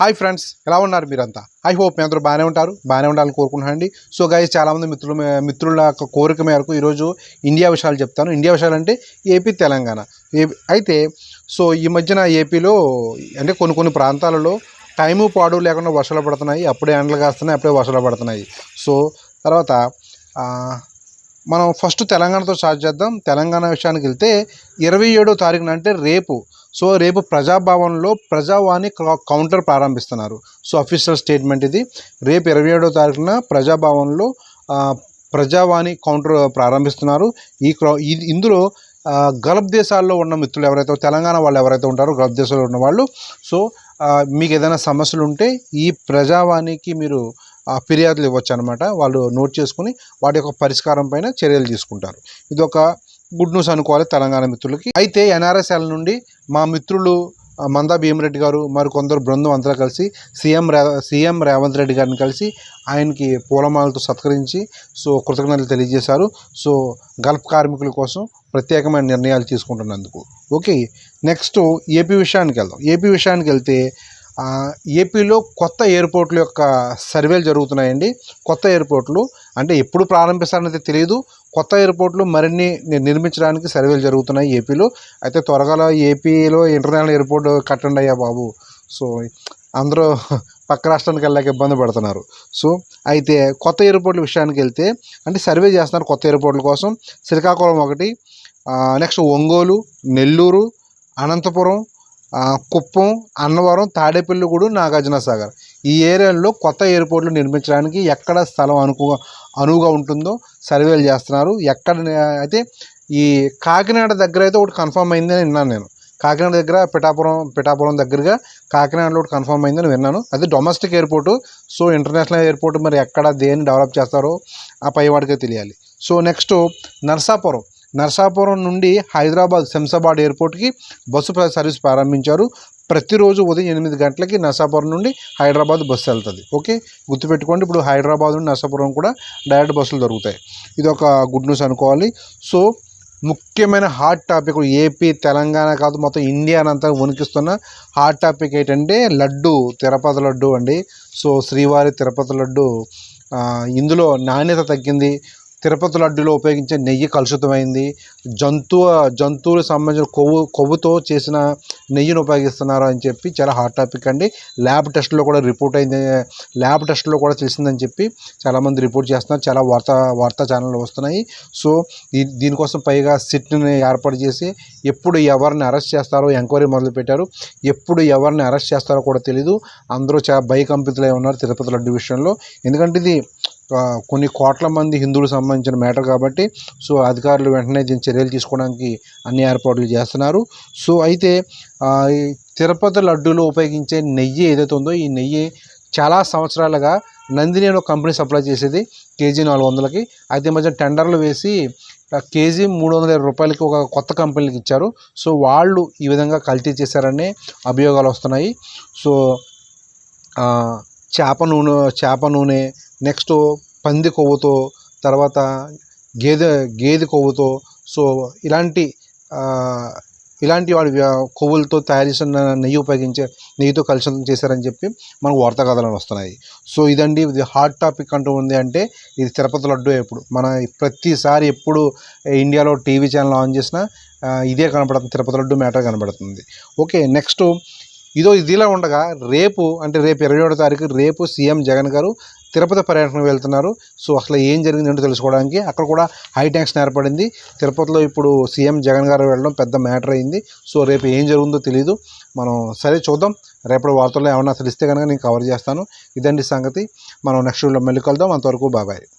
Hi friends ఎలా ఉన్నారు మీరంతా? ఐ హోప్ మీ అందరూ బాగానే ఉంటారు బాగానే ఉండాలని కోరుకుంటున్నాండి సో గైస్ చాలామంది మిత్రులు మిత్రుల యొక్క కోరిక మేరకు ఈరోజు ఇండియా విషయాలు చెప్తాను. ఇండియా విషయాలు అంటే ఏపీ తెలంగాణ. ఏపీ అయితే సో ఈ మధ్యన ఏపీలో అంటే కొన్ని కొన్ని ప్రాంతాలలో టైము పాడు లేకుండా వర్షాలు పడుతున్నాయి. అప్పుడే ఎండలు కాస్తున్నాయి అప్పుడే వర్షాలు పడుతున్నాయి. సో తర్వాత మనం ఫస్ట్ తెలంగాణతో స్టార్ట్ చేద్దాం. తెలంగాణ విషయానికి వెళ్తే ఇరవై ఏడో తారీఖున అంటే రేపు సో రేపు ప్రజాభవన్లో ప్రజావాణి కౌంటర్ ప్రారంభిస్తున్నారు. సో అఫీషియల్ స్టేట్మెంట్ ఇది. రేపు ఇరవై ఏడో తారీఖున ప్రజాభవన్లో ప్రజావాణి కౌంటర్ ప్రారంభిస్తున్నారు. ఈ క్రౌ- ఇందులో గల్ఫ్ దేశాల్లో ఉన్న మిత్రులు ఎవరైతే తెలంగాణ వాళ్ళు ఎవరైతే ఉంటారో గల్ఫ్ దేశాల్లో ఉన్న వాళ్ళు సో మీకు ఏదైనా సమస్యలు ఉంటే ఈ ప్రజావాణికి మీరు ఫిర్యాదులు ఇవ్వచ్చు అనమాట వాళ్ళు నోట్ చేసుకుని వాటి యొక్క పరిష్కారం పైన చర్యలు తీసుకుంటారు. ఇది ఒక గుడ్ న్యూస్ అనుకోవాలి తెలంగాణ మిత్రులకి. అయితే ఎన్ఆర్ఎస్ఎల్ నుండి మా మిత్రులు మందా భీమరెడ్డి గారు మరి కొందరు బృందం అంతా కలిసి సీఎం రే సీఎం రేవంత్ రెడ్డి గారిని కలిసి ఆయనకి పూలమాలతో సత్కరించి సో కృతజ్ఞతలు తెలియజేశారు. సో గల్ఫ్ కార్మికుల కోసం ప్రత్యేకమైన నిర్ణయాలు తీసుకుంటున్నందుకు. ఓకే నెక్స్ట్ ఏపీ విషయానికి వెళ్దాం. ఏపీ విషయానికి వెళ్తే ఏపీలో కొత్త ఎయిర్పోర్ట్ల యొక్క సర్వేలు జరుగుతున్నాయండి. కొత్త ఎయిర్పోర్ట్లు అంటే ఎప్పుడు ప్రారంభిస్తారనేది తెలియదు కొత్త ఎయిర్పోర్ట్లు మరిన్ని నిర్మించడానికి సర్వేలు జరుగుతున్నాయి ఏపీలో. అయితే త్వరగా ఏపీలో ఇంటర్నేషనల్ ఎయిర్పోర్ట్ కట్టండి అయ్యా బాబు. సో అందరూ పక్క రాష్ట్రానికి వెళ్ళాక ఇబ్బంది పడుతున్నారు. సో అయితే కొత్త ఎయిర్పోర్ట్ల విషయానికి వెళ్తే అంటే సర్వే చేస్తున్నారు కొత్త ఎయిర్పోర్ట్ల కోసం. శ్రీకాకుళం ఒకటి నెక్స్ట్ ఒంగోలు నెల్లూరు అనంతపురం కుప్పం అన్నవరం తాడేపల్లిగూడు నాగార్జున సాగర్ ఈ ఏరియాల్లో కొత్త ఎయిర్పోర్ట్లు నిర్మించడానికి ఎక్కడ స్థలం అనుకు అనువుగా ఉంటుందో సర్వేలు చేస్తున్నారు. ఎక్కడ అయితే ఈ కాకినాడ దగ్గర అయితే ఒకటి కన్ఫర్మ్ అయిందని విన్నాను నేను. కాకినాడ దగ్గర పిఠాపురం పిఠాపురం దగ్గరగా కాకినాడలో ఒకటి కన్ఫర్మ్ అయిందని విన్నాను. అది domestic airport. So international airport మరి ఎక్కడ దేన్ని డెవలప్ చేస్తారో ఆ పైవాడికే తెలియాలి. So next Narsapuram. నర్సాపురం నుండి హైదరాబాద్ శంసాబాద్ ఎయిర్పోర్ట్కి బస్సు సర్వీస్ ప్రారంభించారు. ప్రతిరోజు ఉదయం ఎనిమిది గంటలకి నర్సాపురం నుండి హైదరాబాద్ బస్సు వెళ్తుంది. ఓకే? గుర్తుపెట్టుకోండి ఇప్పుడు హైదరాబాద్ నుండి నర్సాపురం కూడా డైరెక్ట్ బస్సులు దొరుకుతాయి. ఇది ఒక గుడ్ న్యూస్ అనుకోవాలి. సో ముఖ్యమైన హాట్ టాపిక్ ఏపీ తెలంగాణ కాదు మొత్తం ఇండియానంతా వణికిస్తున్న హాట్ టాపిక్ ఏంటంటే లడ్డు తిరుపతి లడ్డు అండి. సో శ్రీవారి తిరుపతి లడ్డు ఇందులో నాణ్యత తగ్గింది. తిరుపతి లడ్డులో ఉపయోగించే నెయ్యి కలుషితమైంది. జంతువు జంతువులకు సంబంధించిన కొవ్వు కొవ్వుతో చేసిన నెయ్యిని ఉపయోగిస్తున్నారు అని చెప్పి చాలా హాట్ టాపిక్ అండి. ల్యాబ్ టెస్ట్లో కూడా రిపోర్ట్ అయింది. ల్యాబ్ టెస్ట్లో కూడా తెలిసిందని చెప్పి చాలామంది రిపోర్ట్ చేస్తున్నారు. చాలా వార్తా వార్తా ఛానళ్ళు వస్తున్నాయి. సో దీనికోసం పైగా సిట్ని ఏర్పాటు చేసి ఎప్పుడు ఎవరిని అరెస్ట్ చేస్తారో ఎంక్వైరీ మొదలుపెట్టారు. ఎప్పుడు ఎవరిని అరెస్ట్ చేస్తారో కూడా తెలీదు. అందరూ చాలా భయకంపితులై ఉన్నారు తిరుపతి లడ్డు విషయంలో. ఎందుకంటే ఇది కొన్ని కోట్ల మంది హిందువులకు సంబంధించిన మ్యాటర్ కాబట్టి సో అధికారులు వెంటనే దీని చర్యలు తీసుకోవడానికి అన్ని ఏర్పాట్లు చేస్తున్నారు. సో అయితే తిరుపతి లడ్డూలో ఉపయోగించే నెయ్యి ఏదైతే ఉందో ఈ నెయ్యి చాలా సంవత్సరాలుగా నందిని అనే కంపెనీ సప్లై చేసేది కేజీ నాలుగు వందలకి. అయితే ఈ మధ్య టెండర్లు వేసి కేజీ మూడు వందల ఇరవై రూపాయలకి ఒక కొత్త కంపెనీకి ఇచ్చారు. సో వాళ్ళు ఈ విధంగా కల్తీ చేశారనే అభియోగాలు వస్తున్నాయి. సో చేప నూనె చేప నూనె నెక్స్ట్ పంది కొవ్వుతో తర్వాత గేదె గేదె కొవ్వుతో సో ఇలాంటి ఇలాంటి వాడి కొవ్వులతో తయారు చేసిన నెయ్యి ఉపయోగించే నెయ్యితో కలుషితం చేశారని చెప్పి మనకు వార్తా కథలు వస్తున్నాయి. సో ఇదండి ఇది హాట్ టాపిక్ అంటూ ఉంది అంటే ఇది తిరుపతి లడ్డు ఎప్పుడు? మన ప్రతిసారి ఎప్పుడు ఇండియాలో టీవీ ఛానల్ ఆన్ చేసినా ఇదే కనబడుతుంది తిరుపతి లడ్డు మ్యాటర్ కనబడుతుంది ఓకే నెక్స్ట్ ఇదో ఇదిలా ఉండగా రేపు అంటే రేపు ఇరవై ఏడో తారీఖు రేపు సీఎం జగన్ గారు తిరుపతి పర్యటన వెళ్తున్నారు. సో అసలు ఏం జరిగింది ఏంటో తెలుసుకోవడానికి అక్కడ కూడా హై టెన్షన్ ఏర్పడింది. తిరుపతిలో ఇప్పుడు సీఎం జగన్ గారు వెళ్ళడం పెద్ద మ్యాటర్ అయింది. సో రేపు ఏం జరుగుతుందో తెలియదు మనం సరే చూద్దాం. రేపటి వార్తల్లో ఏమన్నా తెలిస్తే కనుక నేను కవర్ చేస్తాను. ఇదండి సంగతి. మనం నెక్స్ట్ వీడియోలో మళ్ళీ కలుద్దాం. అంతవరకు బాబాయ్